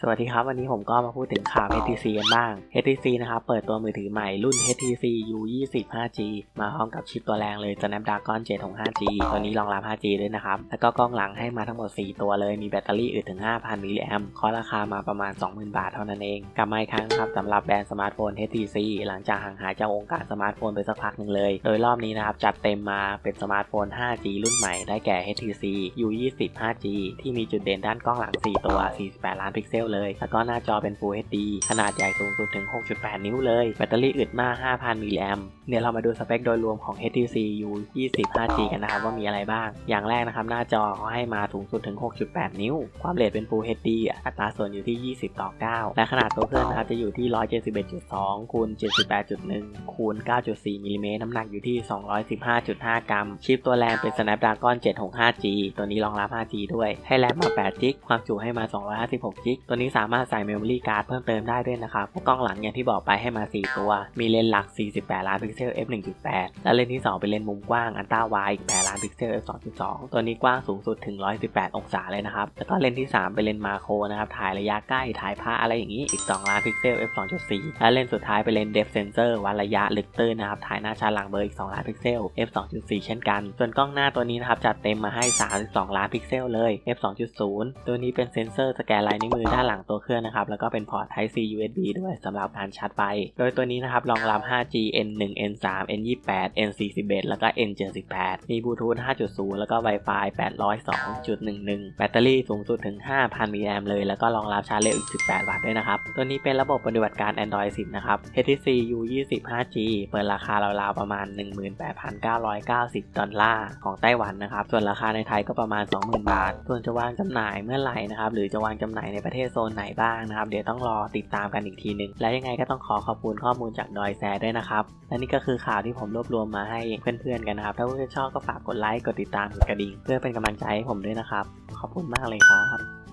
สวัสดีครับ วันนี้ผมก็มาพูดถึงข่าว HTC กันบ้าง HTC นะครับ เปิดตัวมือถือใหม่รุ่น HTC U20 5G มาพร้อมกับชิปตัวแรงเลย Snapdragon 7 5G ตัวนี้รองรับ 5G ด้วยนะครับ แล้วก็กล้องหลังให้มาทั้งหมด 4 ตัวเลย มีแบตเตอรี่อึดถึง 5,000 มิลลิแอมป์คอราคามาประมาณ 20,000 บาทเท่านั้นเอง กลับมาอีกครั้งครับสำหรับแบรนด์สมาร์ทโฟน HTC หลังจากห่างหายจากวงการสมาร์ทโฟนไปสักพักหนึ่งเลย โดยรอบนี้นะครับจัดเต็มมาเป็นสมาร์ทโฟน 5G รุ่นใหม่ได้แก่ HTC U20 5G ที่มีจุดเด่นด้านกล้องหลัง 4 ตัว 48 ล้านพิกเซลเลย แล้วก็หน้าจอเป็น Full HD ขนาดใหญ่สูงสุดถึง 6.8 นิ้วเลย แบตเตอรี่อึดมาก 5,000 มิลลิแอมเดี๋ยวเรามาดูสเปคโดยรวมของ HTC U20 5G กันนะครับว่ามีอะไรบ้าง อย่างแรกนะครับหน้าจอเขาให้มาสูงสุดถึง 6.8 นิ้ว ความเร็วเป็น Full HD อัตราส่วนอยู่ที่ 20 ต่อ 9 และขนาดตัวเครื่องนะครับจะอยู่ที่ 171.2คูณ78.1คูณ9.4มิลลิเมตรน้ำหนักอยู่ที่ 215.5 กรัม ชิปตัวแรงเป็น Snapdragon 765G ตัวนี้รองรับ 5G ด้วย ให้แรมมา8 g b ความจุให้มา 256 g b ตัวนี้สามารถใส่ Memory Card เพิ่มเติมได้ด้วยนะครับกล้องหลังอย่างที่บอกไปให้มา 4 ตัว มีเลนส์หลัก 48 ล้านพิกเซล f 1.8 และเลนส์ที่ 2 เป็นเลนส์มุมกว้างอันต้าวายอีก8ล้านพิกเซล f 2.2 ตัวนี้กว้างสูงสุดถึง 118 องศาเลยนะครับ แล้วก็เลนส์ที่ 3 เป็นเลนส์มาโครนะครับ ถ่ายระยะใกล้ ถ่ายภาพอะไรอย่างนี้ อีก 2 ล้านพิกเซล f 2.4 และเลนส์สุดท้ายเป็นเลนส์ depth sensor วัดระยะลึกตื้นนะครับ ถ่ายหน้าชาร์จหลังเบอร์อีก 2 ล้านพิกเซล f 2.4 เช่นกัน ส่วนกล้องหน้าตัวนี้นะครับจัดเต็มมาให้ 32 ล้านพิกเซลเลย f 2.0 ตัวนี้เป็นเซนเซอร์สแกนลายนิ้วมือด้านหลังตัวเครื่องนะครับ แล้วก็เป็นพอร์ต Type C USB ด้วยสำหรับการชาร์จไฟ โดยตัวนี้นะครับรองรับ 5G N1 N3 N28 N41 แล้วก็ N78 มีบลูทูธ 5.0 แล้วก็ Wi-Fi 802.11 แบตเตอรี่สูงสุดถึง 5,000 มิลลิแอมเลย แล้วก็รองรับชาร์จเร็วอีก 18 วัตต์ด้วยนะครับ ตัวนี้เป็นระบบปฏิบัติการ Android 10 นะครับ HTC U20 5G เปิดราคาราวๆประมาณ 18,990 ดอลลาร์ของไต้หวันนะครับ ส่วนราคาในไทยก็ประมาณ 20,000 บาท ส่วนจะวางจำหน่ายเมื่อไหร่นะครับ หรือจะวางจำหน่ายในประเทศซนไหนบ้างนะครับ เดี๋ยวต้องรอติดตามกันอีกทีหนึ่งและยังไงก็ต้องขอขอบคุณข้อมูลจากดอยแซด้วยนะครับ และนี่ก็คือข่าวที่ผมรวบรวมมาให้เพื่อนๆกันนะครับ ถ้าเพื่อนๆชอบก็ฝากกดไลค์ กดติดตาม กดกระดิ่ง เพื่อเป็นกำลังใจให้ผมด้วยนะครับ ขอบคุณมากเลยครับ